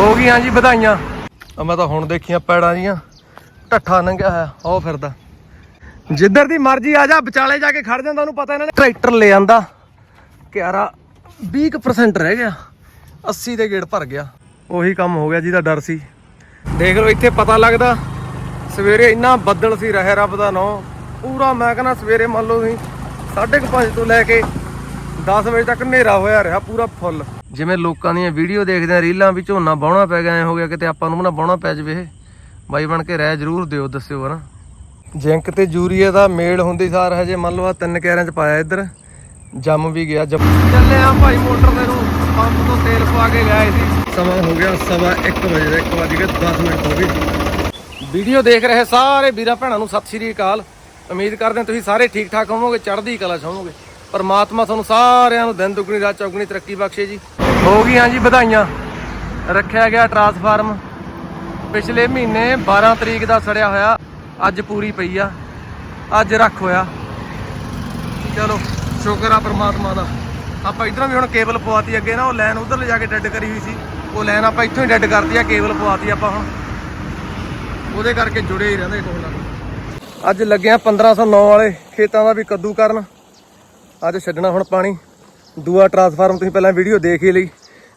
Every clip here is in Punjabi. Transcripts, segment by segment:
ਹੋ ਗਈਆਂ ਜੀ ਵਧਾਈਆਂ। ਆ ਮੈਂ ਤਾਂ ਹੁਣ ਦੇਖੀਆਂ ਪੈੜਾਂ ਜੀਆਂ। ਢੱਠਾ ਲੰਘਿਆ ਹੋਇਆ, ਉਹ ਫਿਰਦਾ। ਜਿੱਧਰ ਦੀ ਮਰਜ਼ੀ ਆ ਜਾ, ਵਿਚਾਲੇ ਜਾ ਕੇ ਖੜ ਜਾਂਦਾ, ਉਹਨੂੰ ਪਤਾ ਇਹਨਾਂ ਨੇ। ਟਰੈਕਟਰ ਲੈ ਆਂਦਾ। ਕਿਆਰਾ 20% ਰਹਿ ਗਿਆ। 80 ਦੇ ਗੇੜ ਭਰ ਗਿਆ। ਉਹੀ ਕੰਮ ਹੋ ਗਿਆ ਜਿਹਦਾ ਡਰ ਸੀ। ਦੇਖ ਲਓ, ਇੱਥੇ ਪਤਾ ਲੱਗਦਾ, ਸਵੇਰੇ ਇੰਨਾ ਬੱਦਲ ਸੀ, ਰਹਿ ਰੱਬ ਦਾ ਨੋ। ਪੂਰਾ ਮੈਂ ਕਹਿੰਦਾ, ਸਵੇਰੇ ਮੰਨ ਲਓ ਤੁਸੀਂ 5:30 ਤੋਂ ਲੈ ਕੇ 10 ਵਜੇ ਤੱਕ ਹਨੇਰਾ ਹੋਇਆ ਰਿਹਾ, ਪੂਰਾ ਫੁੱਲ। ਜਿਵੇਂ ਲੋਕਾਂ ਦੀਆਂ ਵੀਡੀਓ ਦੇਖਦੇ ਆ ਰੀਲਾਂ ਵੀ ਝੋਨਾ ਬਾਉਣਾ ਪੈ ਗਿਆ, ਐ ਹੋ ਗਿਆ, ਕਿਤੇ ਆਪਾਂ ਨੂੰ ਨਾ ਬਾਉਣਾ ਪੈ ਜਵੇ ਇਹ। ਬਾਈ ਬਣ ਕੇ ਰਹਿ ਜਰੂਰ ਦਿਓ, ਦੱਸਿਓ ਹਨਾ। ਜਿੰਕ ਤੇ ਯੂਰੀਆ ਦਾ ਮੇਲ ਹੁੰਦੀ ਸਾਰ ਹਜੇ, ਮੰਨ ਲਓ ਆ ਤਿੰਨ ਕੈਰਿਆਂ ਚ ਪਾਇਆ ਇੱਧਰ, ਜੰਮ ਵੀ ਗਿਆ, ਜੰਮ ਚੱਲੇ ਆ ਭਾਈ ਮੋਟਰ ਦੇ ਨੂੰ ਪੰਪ ਤੋਂ ਤੇਲ ਪਵਾ ਕੇ ਲਿਆਏ ਸੀ। ਸਮਾਂ ਹੋ ਗਿਆ ਸਵਾ 1 ਵਜੇ ਦਾ 1 ਵਜੇ ਕੇ 10 ਮਿੰਟ ਹੋ ਗਏ। ਵੀਡੀਓ ਦੇਖ ਰਹੇ ਸਾਰੇ ਵੀਰਾਂ ਭੈਣਾਂ ਨੂੰ, ਸਤਿ ਸ਼੍ਰੀ ਅਕਾਲ। ਉਮੀਦ ਕਰਦੇ ਹਾਂ ਤੁਸੀਂ ਸਾਰੇ ਠੀਕ ਠਾਕ ਹੋਵੋਗੇ, ਚੜ੍ਹਦੀ ਕਲਾ ਚ ਹੋਵੋਗੇ। ਪਰਮਾਤਮਾ ਤੁਹਾਨੂੰ ਸਾਰਿਆਂ ਨੂੰ ਦਿਨ ਦੁਗਣੀ, ਰਾਤ ਚੌਗਣੀ ਤਰੱਕੀ ਬਖਸ਼ੇ ਜੀ। ਹੋ ਗਈਆਂ ਜੀ ਵਧਾਈਆਂ। ਰੱਖਿਆ ਗਿਆ ਟਰਾਂਸਫਾਰਮ। ਪਿਛਲੇ ਮਹੀਨੇ 12 ਤਰੀਕ ਦਾ ਸੜਿਆ ਹੋਇਆ, ਅੱਜ ਪੂਰੀ ਪਈ ਆ। ਅੱਜ ਰੱਖ ਹੋਇਆ। ਚਲੋ, ਸ਼ੁਕਰ ਆ ਪਰਮਾਤਮਾ ਦਾ। ਆਪਾਂ ਇਧਰੋਂ ਵੀ ਹੁਣ ਕੇਬਲ ਪਵਾਤੀ ਅੱਗੇ ਨਾ, ਉਹ ਲਾਈਨ ਉਧਰ ਲੈ ਜਾ ਕੇ ਡੈੱਡ ਕਰੀ ਹੋਈ ਸੀ। ਉਹ ਲਾਈਨ ਆਪਾਂ ਇੱਥੋਂ ਹੀ ਡੈੱਡ ਕਰਤੀ ਆ, ਕੇਬਲ ਪਵਾਤੀ ਆਪਾਂ ਹੁਣ। ਉਹਦੇ ਕਰਕੇ ਜੁੜੇ ਹੀ ਰਹਿੰਦੇ ਕੋਲ ਨਾਲ। ਅੱਜ ਲੱਗਿਆ 1509 ਵਾਲੇ ਖੇਤਾਂ ਦਾ ਵੀ ਕੱਦੂ ਕਰਨ ਅੱਜ ਛੱਡਣਾ ਹੁਣ ਪਾਣੀ। ਦੂਆ ਟਰਾਂਸਫਾਰਮ ਤੁਸੀਂ ਪਹਿਲਾਂ ਵੀਡੀਓ ਦੇਖ ਹੀ ਲਈ।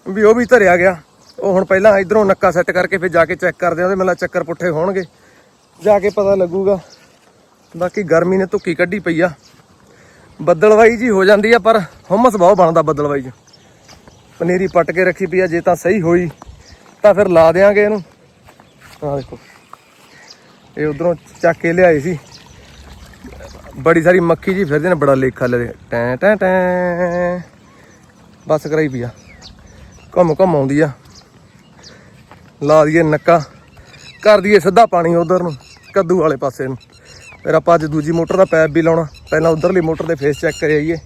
ਵੀ ਉਹ ਵੀ ਧਰਿਆ ਗਿਆ। ਉਹ ਹੁਣ ਪਹਿਲਾਂ ਇਧਰੋਂ ਨੱਕਾ ਸੈੱਟ ਕਰਕੇ ਫਿਰ ਜਾ ਕੇ ਚੈੱਕ ਕਰਦੇ ਆ, ਉਹਦੇ ਮਤਲਬ ਚੱਕਰ ਪੁੱਠੇ ਹੋਣਗੇ। ਜਾ ਕੇ ਪਤਾ ਲੱਗੂਗਾ। ਬਾਕੀ ਗਰਮੀ ਨੇ ਧੁੱਕੀ ਕੱਢੀ ਪਈ ਆ। ਬੱਦਲਵਾਈ ਜੀ ਹੋ ਜਾਂਦੀ ਆ, ਪਰ ਹਮਸ ਬਹੁਤ ਬਣਦਾ ਬੱਦਲਵਾਈ 'ਚ। ਪਨੀਰੀ ਪੱਟ ਕੇ ਰੱਖੀ ਪਈ ਆ, ਜੇ ਤਾਂ ਸਹੀ ਹੋਈ, ਤਾਂ ਫਿਰ ਲਾ ਦੇਾਂਗੇ ਇਹਨੂੰ। ਆਹ ਦੇਖੋ। ਇਹ ਉਧਰੋਂ ਚੱਕ ਕੇ ਲਿਆਏ ਸੀ। ਬੜੀ ਸਾਰੀ ਮੱਖੀ ਜੀ ਫਿਰਦੇ ਨੇ, ਬੜਾ ਲੇਖਾ ਲੈ ਟੈਂ ਟੈਂ ਟੈਂ। ਬਸ ਕਰਾਈ ਪਿਆ ਘੁੰਮ ਘੁੰਮ ਆਉਂਦੀ ਆ। ਲਾ ਦਈਏ ਨੱਕਾ। ਕਰ ਦਈਏ ਸਿੱਧਾ ਪਾਣੀ ਉਧਰ ਨੂੰ, ਕੱਦੂ ਵਾਲੇ ਪਾਸੇ ਨੂੰ। ਫਿਰ ਆਪਾਂ ਅੱਜ ਦੂਜੀ ਮੋਟਰ ਦਾ ਪੈਪ ਵੀ ਲਾਉਣਾ। ਪਹਿਲਾਂ ਉਧਰਲੀ ਮੋਟਰ ਦੇ ਫੇਸ ਚੈੱਕ ਕਰੇ ਆਈਏ।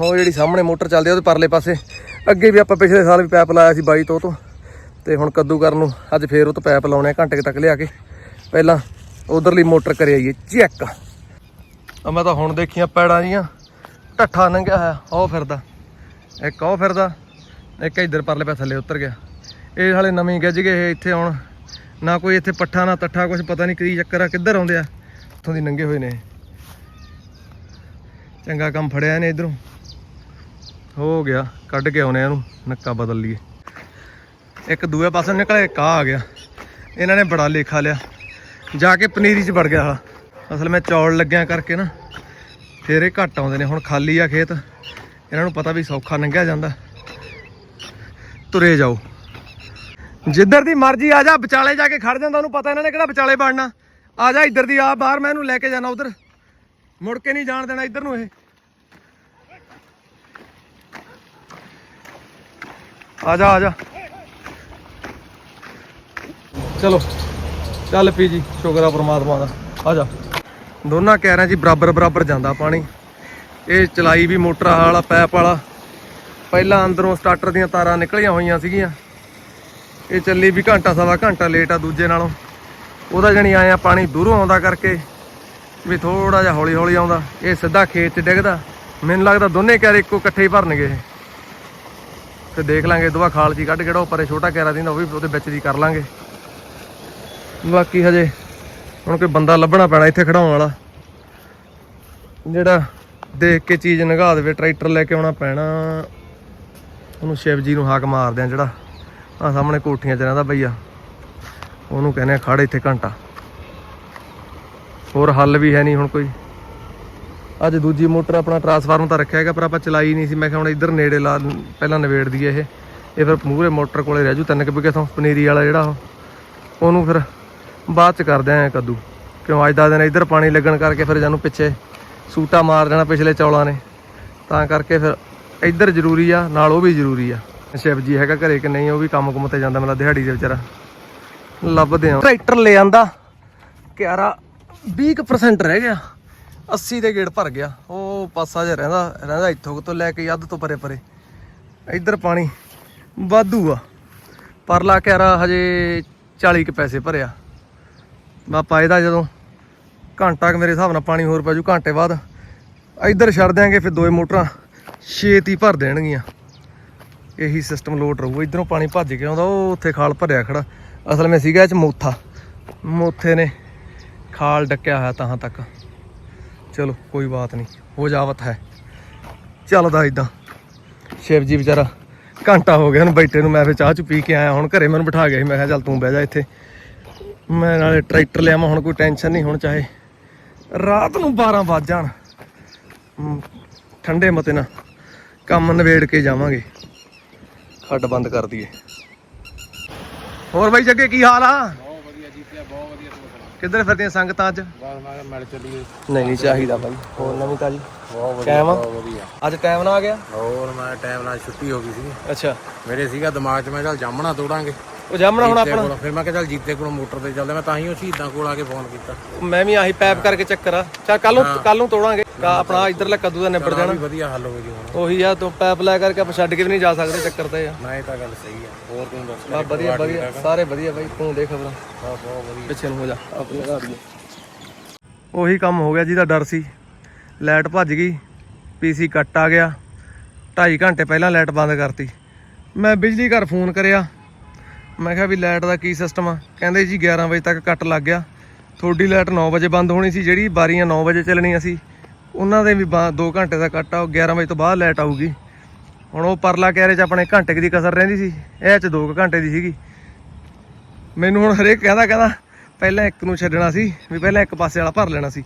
ਉਹ ਜਿਹੜੀ ਸਾਹਮਣੇ ਮੋਟਰ ਚੱਲਦੀ ਆ, ਉਹਦੇ ਪਰਲੇ ਪਾਸੇ। ਅੱਗੇ ਵੀ ਆਪਾਂ ਪਿਛਲੇ ਸਾਲ ਵੀ ਪੈਪ ਲਾਇਆ ਸੀ ਬਾਈ ਤੋਂ ਉਹ ਤੋਂ। ਤੇ ਹੁਣ ਕੱਦੂ ਕਰਨ ਨੂੰ ਅੱਜ ਫੇਰ ਉਹ ਤੋਂ ਪੈਪ ਲਾਉਣੇ ਆ, ਘੰਟੇ ਤੱਕ ਲਿਆ ਕੇ। ਪਹਿਲਾਂ ਉਧਰਲੀ ਮੋਟਰ ਕਰੇ ਆਈਏ। ਚੈੱਕ। ਆ ਮੈਂ ਤਾਂ ਹੁਣ ਦੇਖੀਆਂ ਪੈੜਾਂ ਜੀਆਂ। ਢੱਠਾ ਲੰਘਿਆ ਹੋਇਆ, ਉਹ ਫਿਰਦਾ। ਇੱਕ ਉਹ ਫਿਰਦਾ, ਇੱਕ ਇੱਧਰ ਪਰਲੇ ਪਾਸੇ ਥੱਲੇ ਉਤਰ ਗਿਆ। ਇਹ ਹਾਲੇ ਨਵੇਂ ਗਿੱਜ ਗਏ ਇੱਥੇ ਆਉਣ ਨਾ ਕੋਈ ਇੱਥੇ ਪੱਠਾ, ਨਾ ਤੱਠਾ ਕੁਝ ਪਤਾ ਨਹੀਂ ਕੀ ਚੱਕਰ ਆ, ਕਿੱਧਰ ਆਉਂਦੇ ਆ। ਇੱਥੋਂ ਦੀ ਨੰਗੇ ਹੋਏ ਨੇ। ਚੰਗਾ ਕੰਮ ਫੜਿਆ ਇਹਨੇ ਇਧਰੋਂ। ਹੋ ਗਿਆ, ਕੱਢ ਕੇ ਆਉਨੇ ਇਹਨੂੰ, ਨੱਕਾ ਬਦਲ ਲਈਏ। ਇੱਕ ਦੂਏ ਪਾਸੇ ਨਿਕਲਿਆ ਇੱਕ ਆ ਗਿਆ। ਇਹਨਾਂ ਨੇ ਬੜਾ ਲੇਖਾ ਲਿਆ। ਜਾ ਕੇ ਪਨੀਰੀ 'ਚ ਵੜ ਗਿਆ ਆ ਅਸਲ ਮੈਂ ਚੌਲ ਲੱਗਿਆ ਕਰਕੇ ਨਾ ਫੇਰ ਇਹ ਘੱਟ ਆਉਂਦੇ ਨੇ, ਹੁਣ ਖਾਲੀ ਆ ਖੇਤ। ਇਹਨਾਂ ਨੂੰ ਪਤਾ ਵੀ ਸੌਖਾ ਲੰਘਿਆ ਜਾਂਦਾ। ਤੁਰੇ ਜਾਓ। ਜਿੱਧਰ ਦੀ ਮਰਜ਼ੀ ਆ ਜਾ, ਵਿਚਾਲੇ ਜਾ ਕੇ ਖੜ ਜਾਂਦਾ, ਉਹਨੂੰ ਪਤਾ ਇਹਨਾਂ ਨੇ ਕਿਹੜਾ ਵਿਚਾਲੇ ਵੜਨਾ। ਆ ਜਾ ਇੱਧਰ ਦੀ, ਆ ਬਾਹਰ, ਮੈਂ ਇਹਨੂੰ ਲੈ ਕੇ ਜਾਣਾ ਉਧਰ। ਮੁੜ ਕੇ ਨਹੀਂ ਜਾਣ ਦੇਣਾ ਇੱਧਰ ਨੂੰ ਇਹ। ਆ ਜਾ ਆ ਜਾ। ਚਲੋ, ਚੱਲ ਪੀ ਜੀ, ਸ਼ੁਕਰ ਆ ਪਰਮਾਤਮਾ ਦਾ। ਆ ਜਾ। ਦੋਨਾਂ ਕਹਿਰਾਂ 'ਚ ਬਰਾਬਰ ਬਰਾਬਰ ਜਾਂਦਾ ਪਾਣੀ। ਇਹ ਚਲਾਈ ਵੀ ਮੋਟਰ ਵਾਲਾ, ਪੈਪ ਵਾਲਾ। ਪਹਿਲਾਂ ਅੰਦਰੋਂ ਸਟਾਰਟਰ ਦੀਆਂ ਤਾਰਾਂ ਨਿਕਲੀਆਂ ਹੋਈਆਂ ਸੀਗੀਆਂ। ਇਹ ਚੱਲੀ ਵੀ ਘੰਟਾ ਸਵਾ ਘੰਟਾ ਲੇਟ ਆ ਦੂਜੇ ਨਾਲੋਂ। ਉਹਦਾ ਜਣੀ ਆਇਆ ਪਾਣੀ ਦੂਰੋਂ ਆਉਂਦਾ ਕਰਕੇ ਵੀ ਥੋੜਾ ਜਿਹਾ ਹੌਲੀ ਹੌਲੀ ਆਉਂਦਾ। ਇਹ ਸਿੱਧਾ ਖੇਤ 'ਚ ਡਿੱਗਦਾ। ਮੈਨੂੰ ਲੱਗਦਾ ਦੋਨੇ ਕੈਰੇ ਇੱਕੋ ਇਕੱਠੇ ਹੀ ਭਰਨਗੇ ਇਹ। ਤੇ ਦੇਖ ਲਾਂਗੇ ਦੁਆ ਖਾਲ ਜੀ ਕੱਢ ਕਿਹੜਾ ਉਹ ਪਰੇ ਛੋਟਾ ਕੈਰਾ ਦਿੰਦਾ, ਉਹ ਵੀ ਉਹਦੇ ਵਿੱਚ ਦੀ ਕਰ ਲਾਂਗੇ। ਬਾਕੀ ਹਜੇ ਹੁਣ ਕੋਈ ਬੰਦਾ ਲੱਭਣਾ ਪੈਣਾ ਇੱਥੇ ਖੜਾਉਣ ਵਾਲਾ। ਜਿਹੜਾ ਦੇਖ ਕੇ ਚੀਜ਼ ਨਗਾ ਦੇਵੇ, ਟਰੈਕਟਰ ਲੈ ਕੇ ਆਉਣਾ ਪੈਣਾ। ਉਹਨੂੰ ਸ਼ਿਵ ਜੀ ਨੂੰ ਹਾਕ ਮਾਰਦੇ ਆ ਜਿਹੜਾ। ਆ ਸਾਹਮਣੇ ਕੋਠੀਆਂ 'ਚ ਰਹਿੰਦਾ ਭਈਆ ਉਹਨੂੰ ਕਹਿੰਦੇ ਆ, ਖੜ ਇੱਥੇ ਘੰਟਾ। ਹੋਰ ਹੱਲ ਵੀ ਹੈ ਨਹੀਂ ਹੁਣ ਕੋਈ। ਅੱਜ ਦੂਜੀ ਮੋਟਰ ਆਪਣਾ ਟਰਾਂਸਫਾਰਮ ਤਾਂ ਰੱਖਿਆ ਹੈਗਾ, ਪਰ ਆਪਾਂ ਚਲਾਈ ਨਹੀਂ ਸੀ। ਮੈਂ ਕਿਹਾ ਹੁਣ ਇੱਧਰ ਨੇੜੇ ਲਾ, ਪਹਿਲਾਂ ਨਵੇੜ ਦਈਏ ਇਹ। ਇਹ ਫਿਰ ਮੂਹਰੇ ਮੋਟਰ ਕੋਲੇ ਰਹਿ ਜੂ। ਤਿੰਨ ਕੁ ਵਿਗੇ ਤੋਂ ਪਨੀਰੀ ਵਾਲਾ ਜਿਹੜਾ ਉਹ। ਉਹਨੂੰ ਫਿਰ ਬਾਅਦ ਚ ਕਰਦੇ ਆਂ ਕੱਦੂ। ਕਿਉਂ ਅੱਜ ਦਾ ਦਿਨ ਇੱਧਰ ਪਾਣੀ ਲੱਗਣ ਕਰਕੇ ਫਿਰ ਜਾਨੂੰ ਪਿੱਛੇ ਸੂਟਾ ਮਾਰ ਦੇਣਾ ਪਿਛਲੇ ਚੌਲਾਂ ਨੇ। ਤਾਂ ਕਰਕੇ ਫਿਰ ਇੱਧਰ ਜ਼ਰੂਰੀ ਆ, ਨਾਲ ਉਹ ਵੀ ਜ਼ਰੂਰੀ ਆ। ਸ਼ਿਵ ਜੀ ਹੈਗਾ ਘਰੇ ਕਿ ਨਹੀਂ, ਉਹ ਵੀ ਕੰਮ ਕੁਮ ਤੇ ਜਾਂਦਾ ਮੇਰਾ ਦਿਹਾੜੀ ਦੇ ਵਿਚਾਰਾ। ਲੱਭਦੇ ਆ। ਟਰੈਕਟਰ ਲੈ ਆਂਦਾ। ਕਿਆਰਾ 20% ਰਹਿ ਗਿਆ। 80 ਦੇ ਗੇੜ ਭਰ ਗਿਆ। ਉਹ ਪਾਸਾ ਜਿਹਾ ਰਹਿੰਦਾ ਰਹਿੰਦਾ ਇੱਥੋਂ ਕੁ ਤੋਂ ਲੈ ਕੇ ਅੱਧ ਤੋਂ ਪਰੇ ਪਰੇ। ਇੱਧਰ ਪਾਣੀ ਵਾਧੂ ਆ। ਪਰਲਾ ਕਿਆਰਾ ਹਜੇ 40 ਕੁ ਪੈਸੇ ਭਰਿਆ। ਬਾਪਾ, ਇਹਦਾ ਜਦੋਂ ਘੰਟਾ ਕੁ ਮੇਰੇ ਹਿਸਾਬ ਨਾਲ ਪਾਣੀ ਹੋਰ ਪੈ ਜੂ, ਘੰਟੇ ਬਾਅਦ ਇੱਧਰ ਛੱਡ ਦਿਆਂਗੇ, ਫਿਰ ਦੋਏ ਮੋਟਰਾਂ ਛੇਤੀ ਭਰ ਦੇਣਗੀਆਂ। ਇਹੀ ਸਿਸਟਮ ਲੋਡ ਰਹੂ। ਇਧਰੋਂ ਪਾਣੀ ਭੱਜ ਕੇ ਆਉਂਦਾ, ਉਹ ਉੱਥੇ ਖਾਲ ਭਰਿਆ ਖੜਾ। ਅਸਲ ਵਿੱਚ ਸੀਗਾ ਇਹ ਚ ਮੋਥਾ। ਮੋਥੇ ਨੇ ਖਾਲ ਡੱਕਿਆ ਹੋਇਆ ਤਾਂ ਤੱਕ। ਚਲੋ, ਕੋਈ ਬਾਤ ਨਹੀਂ। ਹੋ ਜਾਵਤ ਹੈ। ਚੱਲਦਾ ਇਦਾਂ ਸ਼ਿਵ ਜੀ ਵਿਚਾਰਾ ਘੰਟਾ ਹੋ ਗਿਆ ਉਹਨੂੰ ਬੈਠੇ ਨੂੰ। ਮੈਂ ਫਿਰ ਚਾਹ ਚ ਪੀ ਕੇ ਆਇਆ। ਹੁਣ ਘਰੇ ਮੈਨੂੰ ਬਿਠਾ ਗਿਆ ਸੀ। ਮੈਂ ਕਿਹਾ, ਚੱਲ ਤੂੰ ਬਹਿ ਜਾ ਇੱਥੇ। ਮੈਂ ਨਾਲੇ ਟਰੈਕਟਰ ਲਿਆ ਮੈਂ ਹੁਣ ਕੋਈ ਟੈਨਸ਼ਨ ਨਹੀਂ ਹੁਣ ਚਾਹੇ ਰਾਤ ਨੂੰ 12 ਵੱਜ ਜਾਣ। ਠੰਡੇ ਮਤੇ ਨਾ ਕੰਮ ਨਵੇੜ ਕੇ ਜਾਵਾਂਗੇ। ਖੱਡ ਬੰਦ ਕਰ ਦਈਏ। ਹੋਰ ਬਾਈ ਜੱਗੇ ਕੀ ਹਾਲ ਆ? ਬਹੁਤ ਵਧੀਆ ਜੀਤਿਆ ਬਹੁਤ ਵਧੀਆ ਕਿੱਧਰ ਫਿਰਦੀਆਂ ਸੰਗਤਾਂ ਅੱਜ? ਮਿਲ ਚੱਲੀਏ। ਨਹੀਂ ਨਹੀਂ ਚਾਹੀਦਾ ਬਾਈ। ਹੋਰ ਨਵੀਂ ਤਾਜੀ? ਬਹੁਤ ਵਧੀਆ? ਬਹੁਤ ਵਧੀਆ। ਅੱਜ ਟਾਈਮ ਨਾਲ ਆ ਗਿਆ? ਹੋਰ ਮੈਂ ਟਾਈਮ ਨਾਲ ਛੁੱਟੀ ਹੋ ਗਈ ਸੀ। ਅੱਛਾ। ਮੇਰੇ ਸੀਗਾ ਦਿਮਾਗ 'ਚ ਮੈਂ ਚੱਲ ਜਾਮਣਾ ਤੋੜਾਂਗੇ। ਉਹ ਜਾਮਣਾ ਹੁਣ ਜੀਤੇ ਆਪਣਾ। ਕੋਲ। ਫਿਰ ਮੈਂ ਕਿਹਾ ਚੱਲ ਜੀਤੇ ਕੋਲ ਮੋਟਰ ਤੇ ਚੱਲਦੇ ਮੈਂ ਤਾਂ ਹੀ ਉਹ ਸ਼ਹੀਦਾਂ ਕੋਲ ਆ ਕੇ ਫੋਨ ਕੀਤਾ। ਮੈਂ ਵੀ ਆਹੀ ਪੈਪ ਕਰਕੇ ਚੱਕਰ ਆ। ਚਾ ਕੱਲ ਨੂੰ ਕੱਲ ਨੂੰ ਤੋੜਾਂਗੇ। ਕਾ ਆਪਣਾ ਇਧਰਲਾ ਕੱਦੂ ਦਾ ਨਿਬੜ ਜਾਣਾ। ਵੀ ਵਧੀਆ ਹੱਲ ਹੋ ਗਈ ਹੁਣ। ਉਹੀ ਆ ਤੂੰ ਪੈਪ ਲੈ ਕਰਕੇ ਆਪਾਂ ਛੱਡ ਕੇ ਵੀ ਨਹੀਂ ਜਾ ਸਕਦੇ ਚੱਕਰ ਤੇ ਆ। ਨਾ ਇਹ ਤਾਂ ਗੱਲ ਸਹੀ ਆ। ਹੋਰ ਤੂੰ ਦੱਸ ਬਾ ਵਧੀਆ ਵਧੀਆ। ਸਾਰੇ ਵਧੀਆ ਬਾਈ ਤੂੰ ਦੇ ਖਬਰਾਂ ਬਹੁਤ ਬਹੁਤ ਵਧੀਆ। ਪਿੱਛੇ ਨੂੰ ਹੋ ਜਾ ਆਪਣੇ ਘਰ ਦੀ ਉਹੀ ਕੰਮ ਹੋ ਗਿਆ ਜਿਹਦਾ ਡਰ ਸੀ। ਲਾਈਟ ਭੱਜ ਗਈ ਪੀਸੀ ਕੱਟ ਆ ਗਿਆ। 2.5 ਘੰਟੇ ਪਹਿਲਾਂ ਲਾਈਟ ਬੰਦ ਕਰਤੀ। ਮੈਂ ਬਿਜਲੀ ਘਰ ਫੋਨ ਕਰਿਆ। ਮੈਂ ਕਿਹਾ ਵੀ ਲਾਈਟ ਦਾ ਕੀ ਸਿਸਟਮ ਆ? ਕਹਿੰਦੇ ਜੀ 11 ਵਜੇ ਤੱਕ ਕੱਟ ਲੱਗ ਗਿਆ। ਤੁਹਾਡੀ ਲਾਈਟ 9 ਵਜੇ ਬੰਦ ਹੋਣੀ ਸੀ, ਜਿਹੜੀ ਬਾਰੀਆਂ 9 ਵਜੇ ਚੱਲਣੀਆਂ ਸੀ। ਉਹਨਾਂ ਦੇ ਵੀ 2 ਘੰਟੇ ਦਾ ਕੱਟ ਆ, ਉਹ 11 ਵਜੇ ਤੋਂ ਬਾਅਦ ਲਾਈਟ ਆਊਗੀ। ਹੁਣ ਉਹ ਪਰਲਾ ਕੈਰੇ ਚ ਆਪਣੇ ਘੰਟੇ ਦੀ ਕਸਰ ਰਹਿੰਦੀ ਸੀ, ਇਹ ਚ 2 ਘੰਟੇ ਦੀ ਸੀਗੀ। ਮੈਨੂੰ ਹੁਣ ਹਰੇਕ ਕਹਿੰਦਾ ਕਹਿੰਦਾ, ਪਹਿਲਾਂ ਇੱਕ ਨੂੰ ਛੱਡਣਾ ਸੀ, ਵੀ ਪਹਿਲਾਂ ਇੱਕ ਪਾਸੇ ਵਾਲਾ ਭਰ ਲੈਣਾ ਸੀ।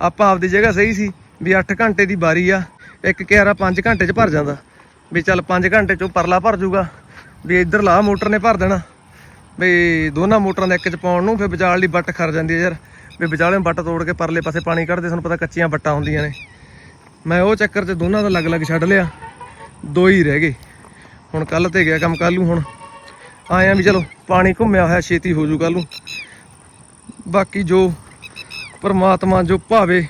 ਆਪਾਂ ਆਪਦੀ ਜਗ੍ਹਾ ਸਹੀ ਸੀ, ਵੀ 8 ਘੰਟੇ ਦੀ ਬਾਰੀ ਆ, ਇੱਕ ਕਿਆਰਾ 5 ਘੰਟੇ 'ਚ ਭਰ ਜਾਂਦਾ। ਵੀ ਚੱਲ 5 ਘੰਟੇ 'ਚੋਂ ਪਰਲਾ ਭਰ ਜੂਗਾ। ਵੀ ਇੱਧਰ ਲਾ, ਮੋਟਰ ਨੇ ਭਰ ਦੇਣਾ। ਵੀ ਦੋਨਾਂ ਮੋਟਰਾਂ ਦੇ ਇੱਕ 'ਚ ਪਾਉਣ ਨੂੰ, ਫਿਰ ਵਿਚਾਲ ਲਈ ਵੱਟ ਖਰ ਜਾਂਦੀ ਹੈ ਯਾਰ। ਵੀ ਵਿਚਾਲੇ ਵੱਟ ਤੋੜ ਕੇ ਪਰਲੇ ਪਾਸੇ ਪਾਣੀ ਕੱਢਦੇ ਤੁਹਾਨੂੰ ਪਤਾ ਕੱਚੀਆਂ ਵੱਟਾਂ ਹੁੰਦੀਆਂ ਨੇ। ਮੈਂ ਉਹ ਚੱਕਰ 'ਚ ਦੋਨਾਂ ਦਾ ਅਲੱਗ-ਅਲੱਗ ਛੱਡ ਲਿਆ। ਦੋ ਹੀ ਰਹਿ ਗਏ। ਹੁਣ ਕੱਲ ਤੇ ਗਿਆ ਕੰਮ ਕੱਲ ਨੂੰ ਹੁਣ। ਆਇਆ ਵੀ ਚਲੋ, ਪਾਣੀ ਘੁੰਮਿਆ ਹੋਇਆ, ਛੇਤੀ ਹੋ ਜੂ ਕੱਲ ਨੂੰ। ਬਾਕੀ ਜੋ ਪਰਮਾਤਮਾ, ਜੋ ਭਾਵੇ,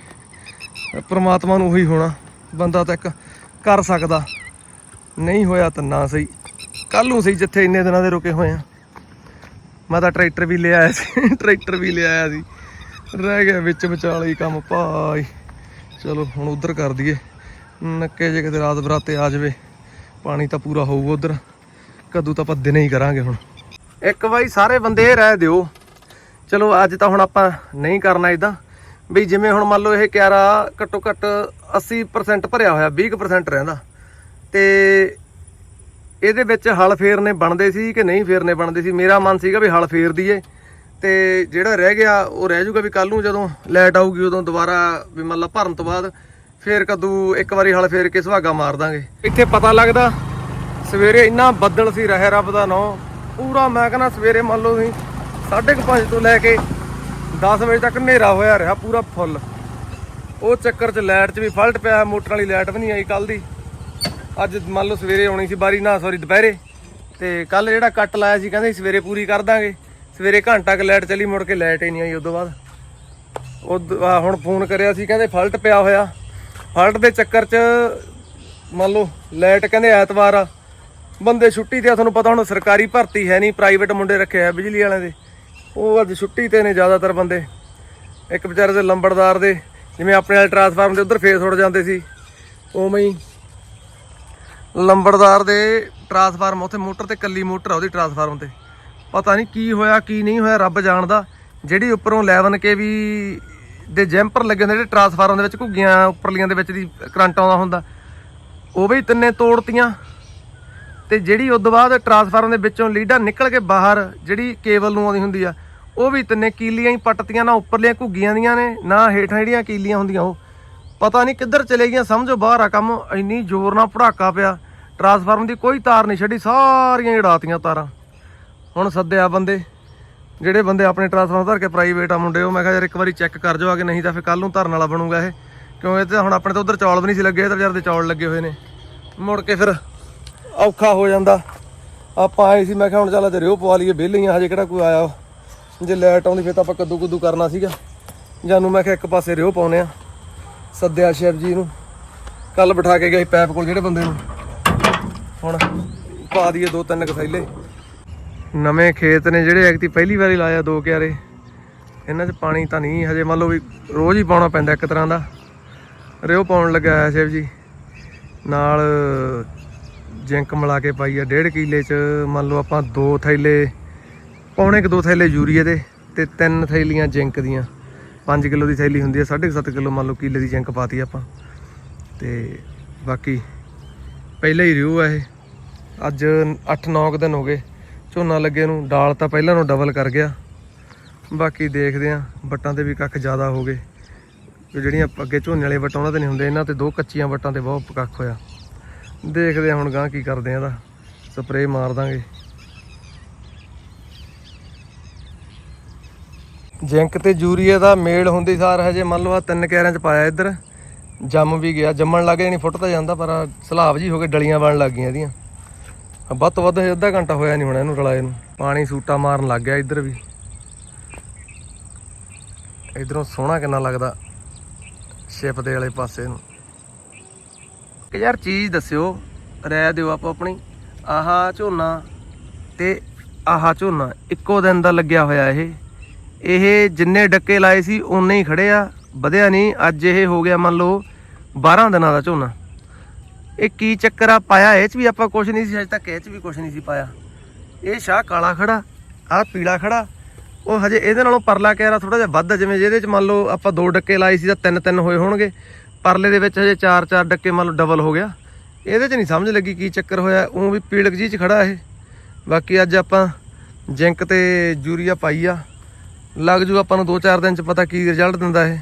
ਪਰਮਾਤਮਾ ਨੂੰ ਉਹੀ ਹੋਣਾ। ਬੰਦਾ ਤਾਂ ਇੱਕ ਕਰ ਸਕਦਾ। ਨਹੀਂ ਹੋਇਆ ਤਾਂ ਨਾ ਸਹੀ। ਕੱਲ ਨੂੰ ਸਹੀ ਜਿੱਥੇ ਇੰਨੇ ਦਿਨਾਂ ਦੇ ਰੁਕੇ ਹੋਏ ਆ। ਮੈਂ ਤਾਂ ਟਰੈਕਟਰ ਵੀ ਲੈ ਆਇਆ ਸੀ, ਟਰੈਕਟਰ ਵੀ ਲੈ ਆਇਆ ਸੀ। ਰਹਿ ਗਿਆ ਵਿੱਚ ਵਿਚਾਲੇ ਹੀ ਕੰਮ, ਭਾਈ। ਚਲੋ, ਹੁਣ ਉਧਰ ਕਰ ਦਈਏ। ਨੱਕੇ ਜੇ ਕਿਤੇ ਰਾਤ ਬਰਾਤੇ ਆ ਜਾਵੇ, ਪਾਣੀ ਤਾਂ ਪੂਰਾ ਹੋਊਗਾ ਉਧਰ। ਕਦੋਂ ਤਾਂ ਆਪਾਂ ਦਿਨੇ ਹੀ ਕਰਾਂਗੇ ਹੁਣ। ਇੱਕ ਵਾਰੀ ਸਾਰੇ ਬੰਦੇ ਇਹ ਰਹਿ ਦਿਓ। ਚਲੋ, ਅੱਜ ਤਾਂ ਹੁਣ ਆਪਾਂ ਨਹੀਂ ਕਰਨਾ ਇਦਾਂ ਵੀ ਜਿਵੇਂ ਹੁਣ ਮੰਨ ਲਓ ਇਹ ਕਿਆਰਾ ਘੱਟੋ ਘੱਟ 80% ਭਰਿਆ ਹੋਇਆ 20% ਰਹਿੰਦਾ। ਤੇ ਇਹਦੇ ਵਿੱਚ ਹਲ ਫੇਰਨੇ ਬਣਦੇ ਸੀ ਕਿ ਨਹੀਂ ਫੇਰਨੇ ਬਣਦੇ ਸੀ? ਮੇਰਾ ਮਨ ਸੀਗਾ ਵੀ ਹਲ ਫੇਰ ਦਈਏ ਤੇ ਜਿਹੜਾ ਰਹਿ ਗਿਆ, ਉਹ ਰਹਿ ਜਾਊਗਾ ਵੀ ਕੱਲ ਨੂੰ ਜਦੋਂ ਲਾਈਟ ਆਊਗੀ, ਉਦੋਂ ਦੁਬਾਰਾ ਵੀ ਮੰਨ ਲਾ ਭਰਨ ਤੋਂ ਬਾਅਦ ਫੇਰ ਕਦੋਂ ਇੱਕ ਵਾਰੀ ਹਲ ਫੇਰ ਕੇ ਸੁਹਾਗਾ ਮਾਰ ਦਾਂਗੇ। ਇੱਥੇ ਪਤਾ ਲੱਗਦਾ, ਸਵੇਰੇ ਇੰਨਾ ਬੱਦਲ ਸੀ ਰਹਿ ਰੱਬ ਦਾ ਨਾਂ। ਪੂਰਾ ਮੈਂ ਕਹਿੰਦਾ ਸਵੇਰੇ ਮੰਨ ਲਓ ਤੁਸੀਂ 5:30 ਤੋਂ ਲੈ ਕੇ 10 ਵਜੇ ਤੱਕ ਹਨੇਰਾ ਹੋਇਆ ਰਿਹਾ, ਪੂਰਾ ਫੁੱਲ ਉਹ ਚੱਕਰ 'ਚ ਲਾਈਟ 'ਚ ਵੀ ਫਲਟ ਪਿਆ, ਮੋਟਰ ਵਾਲੀ ਲਾਈਟ ਵੀ ਨਹੀਂ ਆਈ ਕੱਲ ਦੀ। ਅੱਜ ਮੰਨ ਲਓ ਸਵੇਰੇ ਆਉਣੀ ਸੀ ਬਾਰੀ, ਨਾ ਸੌਰੀ ਦੁਪਹਿਰੇ। ਤੇ ਕੱਲ ਜਿਹੜਾ ਕੱਟ ਲਾਇਆ ਸੀ, ਕਹਿੰਦੇ ਸਵੇਰੇ ਪੂਰੀ ਕਰ ਦਾਂਗੇ। ਸਵੇਰੇ ਘੰਟਾ ਕ ਲਾਈਟ ਚਲੀ, ਮੁੜ ਕੇ ਲਾਈਟ ਹੀ ਨਹੀਂ ਆਈ ਉਦੋਂ ਬਾਅਦ। ਉਹ ਹੁਣ ਫੋਨ ਕਰਿਆ ਸੀ, ਕਹਿੰਦੇ ਫਲਟ ਪਿਆ ਹੋਇਆ। ਫਲਟ ਦੇ ਚੱਕਰ 'ਚ ਮੰਨ ਲਓ ਲਾਈਟ ਕਹਿੰਦੇ ਐਤਵਾਰ ਆ। ਬੰਦੇ ਛੁੱਟੀ ਤੇ ਆ, ਤੁਹਾਨੂੰ ਪਤਾ ਹੁਣ ਸਰਕਾਰੀ ਭਰਤੀ ਹੈ ਨਹੀਂ, ਪ੍ਰਾਈਵੇਟ ਮੁੰਡੇ ਰੱਖੇ ਆ ਬਿਜਲੀ ਵਾਲਿਆਂ ਦੇ। ਉਹ ਅੱਜ ਛੁੱਟੀ ਤੇ ਨੇ ਜ਼ਿਆਦਾਤਰ ਬੰਦੇ। ਇੱਕ ਵਿਚਾਰੇ ਦੇ ਲੰਬੜਦਾਰ ਦੇ, ਜਿਵੇਂ ਆਪਣੇ ਵਾਲੇ ਟਰਾਂਸਫਾਰਮ ਦੇ, ਉਧਰ ਫੇਸ ਉੜ ਜਾਂਦੇ ਸੀ। ਉਵੇਂ ਹੀ ਲੰਬੜਦਾਰ ਦੇ ਟਰਾਂਸਫਾਰਮ, ਉੱਥੇ ਮੋਟਰ ਤੇ ਕੱਲੀ ਮੋਟਰ ਆ, ਉਹਦੀ ਟਰਾਂਸਫਾਰਮ ਤੇ। ਪਤਾ ਨਹੀਂ ਕੀ ਹੋਇਆ, ਕੀ ਨਹੀਂ ਹੋਇਆ, ਰੱਬ ਜਾਣਦਾ। ਜਿਹੜੀ ਉੱਪਰੋਂ 11 ਕੇ ਵੀ ਦੇ ਜੈਂਪਰ ਲੱਗੇ ਹੁੰਦੇ, ਜਿਹੜੇ ਟਰਾਂਸਫਾਰਮ ਦੇ ਵਿੱਚ ਘੁੱਗੀਆਂ ਉੱਪਰਲੀਆਂ ਦੇ ਵਿੱਚ ਦੀ ਕਰੰਟ ਆਉਂਦਾ ਹੁੰਦਾ, ਉਹ ਵੀ ਤਿੰਨੇ ਤੋੜਤੀਆਂ। ਤੇ ਜਿਹੜੀ ਉਦੋਂ ਬਾਅਦ ਟਰਾਂਸਫਾਰਮ ਦੇ ਵਿੱਚੋਂ ਲੀਡਰ ਨਿਕਲ ਕੇ ਬਾਹਰ, ਜਿਹੜੀ ਕੇਬਲ ਨੂੰ ਆਉਂਦੀ ਹੁੰਦੀ ਆ, ਉਹ ਵੀ ਤਿੰਨੇ ਕੀਲੀਆਂ ਹੀ ਪੱਟਤੀਆਂ, ਨਾ ਉੱਪਰਲੀਆਂ ਘੁੱਗੀਆਂ ਦੀਆਂ ਨੇ, ਨਾ ਹੇਠਾਂ ਜਿਹੜੀਆਂ ਕੀਲੀਆਂ ਹੁੰਦੀਆਂ, ਉਹ ਪਤਾ ਨਹੀਂ ਕਿੱਧਰ ਚਲੇ ਗਈਆਂ, ਸਮਝੋ ਬਾਹਰ ਆ ਕੰਮ, ਇੰਨੀ ਜ਼ੋਰ ਨਾਲ ਭੜਾਕਾ ਪਿਆ। ਟਰਾਂਸਫਾਰਮ ਦੀ ਕੋਈ ਤਾਰ ਨਹੀਂ ਛੱਡੀ, ਸਾਰੀਆਂ ਹੀ ਉਡਾਤੀਆਂ ਤਾਰਾਂ। ਹੁਣ ਸੱਦਿਆ ਬੰਦੇ, ਜਿਹੜੇ ਬੰਦੇ ਆਪਣੇ ਟਰਾਂਸਫਾਰਮ ਧਰ ਕੇ ਪ੍ਰਾਈਵੇਟ ਆ ਮੁੰਡੇ, ਉਹ ਮੈਂ ਕਿਹਾ ਯਾਰ ਇੱਕ ਵਾਰੀ ਚੈੱਕ ਕਰ ਜਾਓ, ਆ ਕੇ ਨਹੀਂ ਤਾਂ ਫਿਰ ਕੱਲ ਨੂੰ ਧਰਨ ਵਾਲਾ ਬਣੂਗਾ ਇਹ। ਕਿਉਂ ਇਹ ਤੇ ਹੁਣ ਆਪਣੇ ਤਾਂ ਉਧਰ ਚੌਲ ਵੀ ਨਹੀਂ ਸੀ ਲੱਗੇ, ਇਹ ਤਾਂ ਵਿਚਾਰ ਦੇ ਚੌਲ ਲੱਗੇ ਹੋਏ ਨੇ। ਮੁੜ ਕੇ ਫਿਰ ਔਖਾ ਹੋ ਜਾਂਦਾ। ਆਪਾਂ ਆਏ ਸੀ, ਮੈਂ ਕਿਹਾ ਹੁਣ ਚੱਲ ਤੇ ਰਿਓ ਪਵਾ ਲਈਏ ਵਿਹਲੀਆਂ ਹਜੇ ਕਿਹੜਾ ਕੋਈ ਆਇਆ ਜੇ ਲਾਈਟ ਆਉਂਦੀ ਫਿਰ ਤਾਂ ਆਪਾਂ ਕੱਦੂ ਕੁੱਦੂ ਕਰਨਾ ਸੀਗਾ। ਜਾਨੂੰ ਮੈਂ ਕਿਹਾ ਇੱਕ ਪਾਸੇ ਰਿਓ ਪਾਉਨੇ ਆ। ਸੱਦਿਆ ਸ਼ਿਵ ਜੀ ਨੂੰ। ਕੱਲ ਬਿਠਾ ਕੇ ਗਏ ਪੈਪ ਕੋਲ ਜਿਹੜੇ ਬੰਦੇ ਨੂੰ। ਹੁਣ ਪਾ ਦਈਏ ਦੋ ਤਿੰਨ ਕਸੈਲੇ ਨਵੇਂ ਖੇਤ ਨੇ ਜਿਹੜੇ ਐਕਤੀ ਪਹਿਲੀ ਵਾਰੀ ਲਾਇਆ ਦੋ ਕਿਆਰੇ। ਇਹਨਾਂ 'ਚ ਪਾਣੀ ਤਾਂ ਨਹੀਂ, ਹਜੇ ਮੰਨ ਲਓ ਵੀ ਰੋਜ਼ ਹੀ ਪਾਉਣਾ ਪੈਂਦਾ ਇੱਕ ਤਰ੍ਹਾਂ ਦਾ। ਰਿਓ ਪਾਉਣ ਲੱਗਾ ਹੈ ਸ਼ਿਵ ਜੀ। ਨਾਲ ਜਿੰਕ ਮਿਲਾ ਕੇ ਪਾਈ ਆ, ਡੇਢ ਕਿਲੇ ਚ ਮੰਨ ਲਓ ਆਪਾਂ ਦੋ ਥੈਲੇ, ਪੌਣੇ ਕੁ ਦੋ ਥੈਲੇ ਯੂਰੀਏ ਦੇ ਤੇ ਤਿੰਨ ਥੈਲੀਆਂ ਜਿੰਕ ਦੀਆਂ। 5 ਕਿਲੋ ਦੀ ਥੈਲੀ ਹੁੰਦੀ ਹੈ 7.5 ਕਿਲੋ ਮੰਨ ਲਓ ਕਿੱਲੇ ਦੀ ਜਿੰਕ ਪਾਤੀ ਆਪਾਂ। ਤੇ ਬਾਕੀ ਪਹਿਲਾ ਹੀ ਰਿਊ ਹੈ ਇਹ। ਅੱਜ 8-9 ਦਿਨ ਹੋ ਗਏ, ਝੋਨਾ ਲੱਗੇ ਨੂੰ ਡਾਲ ਤਾਂ ਪਹਿਲਾਂ ਨੂੰ ਡਬਲ ਕਰ ਗਿਆ। ਬਾਕੀ ਦੇਖਦੇ ਆ ਵੱਟਾਂ ਤੇ ਵੀ ਕੱਖ ਜ਼ਿਆਦਾ ਹੋ ਗਏ। ਤੇ ਜਿਹੜੀਆਂ ਅੱਗੇ ਝੋਨੇ ਵਾਲੇ ਵੱਟ ਉਹਨਾਂ ਤੇ ਨਹੀਂ ਹੁੰਦੇ, ਇਹਨਾਂ ਤੇ ਦੋ ਕੱਚੀਆਂ ਵੱਟਾਂ ਤੇ ਬਹੁਤ ਕੱਖ ਹੋਇਆ। ਦੇਖਦੇ ਆ ਹੁਣ ਗਾਂ ਕੀ ਕਰਦੇ ਆ ਇਹਦਾ। ਸਪਰੇਅ ਮਾਰ ਦਾਂਗੇ। ਜਿੰਕ ਤੇ ਯੂਰੀਆ ਦਾ ਮੇਲ ਹੁੰਦੀ ਸਾਰ ਹਜੇ ਮੰਨ ਲਓ ਆ ਤਿੰਨ ਕੈਰਿਆਂ ਚ ਪਾਇਆ ਇੱਧਰ। ਜੰਮ ਵੀ ਗਿਆ। ਜੰਮਣ ਲੱਗ ਜਾਣੀ ਫੁੱਟ ਤਾਂ ਜਾਂਦਾ, ਪਰ ਸਲਾਬ ਜੀ ਹੋ ਕੇ ਡਲੀਆਂ ਬਣ ਲੱਗ ਗਈਆਂ ਇਹਦੀਆਂ। ਵੱਧ ਤੋਂ ਵੱਧ ਹਜੇ ਅੱਧਾ ਘੰਟਾ ਹੋਇਆ ਨਹੀਂ ਹੋਣਾ ਇਹਨੂੰ ਰਲਾਏ ਨੂੰ। ਪਾਣੀ ਸੂਟਾ ਮਾਰਨ ਲੱਗ ਗਿਆ ਇੱਧਰ ਵੀ। ਇਧਰੋਂ ਸੋਹਣਾ ਕਿੰਨਾ ਲੱਗਦਾ ਸ਼ਿਪ ਦੇ ਵਾਲੇ ਪਾਸੇ ਨੂੰ। ਕਿ ਯਾਰ ਚੀਜ਼ ਦੱਸਿਓ ਰਹਿ ਦਿਓ ਆਪੋ ਆਪਣੀ। ਆਹਾ ਝੋਨਾ ਤੇ ਆਹਾ ਝੋਨਾ ਇੱਕੋ ਦਿਨ ਦਾ ਲੱਗਿਆ ਹੋਇਆ ਇਹ। ਇਹ ਜਿੰਨੇ ਡੱਕੇ ਲਾਏ ਸੀ ਉਨੇ ਹੀ ਖੜੇ ਆ। ਵਧਿਆ ਨਹੀਂ। ਅੱਜ ਇਹ ਹੋ ਗਿਆ ਮੰਨ ਲਓ 12 ਦਿਨਾਂ ਦਾ ਝੋਨਾ। ਇਹ ਕੀ ਚੱਕਰ ਆ? ਪਾਇਆ ਇਹ ਚ ਵੀ ਆਪਾਂ ਕੁਝ ਨਹੀਂ ਸੀ, ਅਜੇ ਤੱਕ ਇਹ ਚ ਵੀ ਕੁਝ ਨਹੀਂ ਸੀ ਪਾਇਆ। ਇਹ ਸ਼ਾਹ ਕਾਲਾ ਖੜਾ, ਆਹ ਪੀਲਾ ਖੜਾ। ਉਹ ਹਜੇ ਇਹਦੇ ਨਾਲੋਂ ਪਰਲਾ ਕਹਿਰਾ ਥੋੜਾ ਜਿਹਾ ਵੱਧ ਜਿਵੇਂ ਜਿਹਦੇ ਚ ਮੰਨ ਲਓ ਆਪਾਂ ਦੋ ਡੱਕੇ ਲਾਏ ਸੀ ਤਾਂ ਤਿੰਨ ਤਿੰਨ ਹੋਏ ਹੋਣਗੇ। ਪਰਲੇ ਦੇ ਵਿੱਚ ਹਜੇ ਚਾਰ ਚਾਰ ਡੱਕੇ ਮੰਨ ਲਓ ਡਬਲ ਹੋ ਗਿਆ। ਇਹਦੇ ਚ ਨਹੀਂ ਸਮਝ ਲੱਗੀ ਕੀ ਚੱਕਰ ਹੋਇਆ। ਉਹ ਵੀ ਪੀਲਕ ਜੀ ਚ ਖੜਾ ਇਹ। ਬਾਕੀ ਅੱਜ ਆਪਾਂ ਜਿੰਕ ਤੇ ਯੂਰੀਆ ਪਾਈ ਆ। ਲੱਗ ਜੂ ਆਪਾਂ ਨੂੰ 2-4 ਦਿਨ ਚ ਪਤਾ ਕੀ ਰਿਜ਼ਲਟ ਦਿੰਦਾ ਇਹ।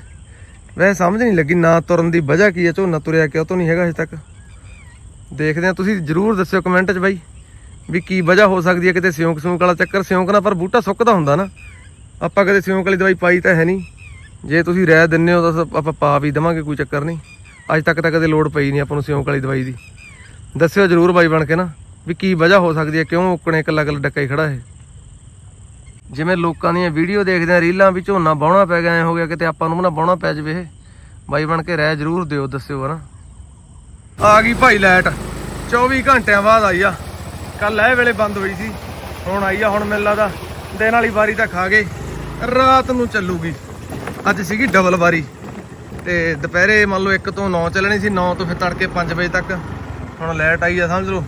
ਵੈਸੇ ਸਮਝ ਨਹੀਂ ਲੱਗੀ ਨਾ ਤੁਰਨ ਦੀ ਵਜ੍ਹਾ ਕੀ ਹੈ, ਝੋਨਾ ਤੁਰਿਆ ਕਿਉਂ ਤੋਂ ਨਹੀਂ ਹੈਗਾ ਅਜੇ ਤੱਕ। ਦੇਖਦੇ ਆ ਤੁਸੀਂ ਜਰੂਰ ਦੱਸਿਓ ਕਮੈਂਟ 'ਚ ਬਾਈ, ਵੀ ਕੀ ਵਜ੍ਹਾ ਹੋ ਸਕਦੀ ਹੈ ਕਿਤੇ ਸਿਉਂਕ ਸਿਉਂਕ ਵਾਲਾ ਚੱਕਰ। ਸਿਉਂਕ ਨਾਲ ਪਰ ਬੂਟਾ ਸੁੱਕਦਾ ਹੁੰਦਾ ਨਾ। ਆਪਾਂ ਕਦੇ ਸਿਉਂਕ ਵਾਲੀ ਦਵਾਈ ਪਾਈ ਤਾਂ ਹੈ ਨਹੀਂ। ਜੇ ਤੁਸੀਂ ਰਹਿ ਦਿੰਨੇ ਹੋ ਤਾਂ ਆਪਾਂ ਪਾ ਵੀ ਦਵਾਂਗੇ, ਕੋਈ ਚੱਕਰ ਨਹੀਂ। ਅੱਜ ਤੱਕ ਤਾਂ ਕਦੇ ਲੋੜ ਪਈ ਨਹੀਂ ਆਪਾਂ ਨੂੰ ਸਿਉਂਕ ਵਾਲੀ ਦਵਾਈ ਦੀ। ਦੱਸਿਓ ਜਰੂਰ ਬਾਈ ਬਣ ਕੇ ਨਾ, ਵੀ ਕੀ ਵਜ੍ਹਾ ਹੋ ਸਕਦੀ ਹੈ, ਕਿਉਂ ਉੱਕਣੇ ਇਕੱਲਾ ਇਕੱਲਾ ਡੱਕਾ ਹੀ ਖੜਾ ਹੈ ਜਿਵੇਂ ਲੋਕਾਂ ਦੀਆਂ ਵੀਡੀਓ ਦੇਖਦੇ ਆ, ਰੀਲਾਂ ਵੀ ਝੋਨਾ ਬਾਉਣਾ ਪੈ ਗਿਆ, ਐ ਹੋ ਗਿਆ, ਕਿਤੇ ਆਪਾਂ ਨੂੰ ਵੀ ਨਾ ਬਾਉਣਾ ਪੈ ਜਵੇ ਇਹ। ਬਾਈ ਬਣ ਕੇ ਰਹਿ ਜਰੂਰ ਦਿਓ, ਦੱਸਿਓ ਹਨਾ। ਆ ਗਈ ਭਾਈ ਲਾਈਟ। 24 ਘੰਟਿਆਂ ਬਾਅਦ ਆਈ ਆ। ਕੱਲ ਇਹ ਵੇਲੇ ਬੰਦ ਹੋਈ ਸੀ। ਹੁਣ ਆਈ ਆ, ਹੁਣ ਮੈਨੂੰ ਲੱਗਦਾ ਦਿਨ ਵਾਲੀ ਵਾਰੀ ਤਾਂ ਖਾ ਗਏ। ਰਾਤ ਨੂੰ ਚੱਲੂਗੀ। ਅੱਜ ਸੀਗੀ ਡਬਲ ਵਾਰੀ। ਤੇ ਦੁਪਹਿਰੇ ਮੰਨ ਲਓ 1 ਤੋਂ 9 ਚੱਲਣੀ ਸੀ 9 ਤੋਂ ਫਿਰ ਤੜਕੇ 5 ਵਜੇ ਤੱਕ। ਹੁਣ ਲਾਈਟ ਆਈ ਆ, ਸਮਝ ਲਓ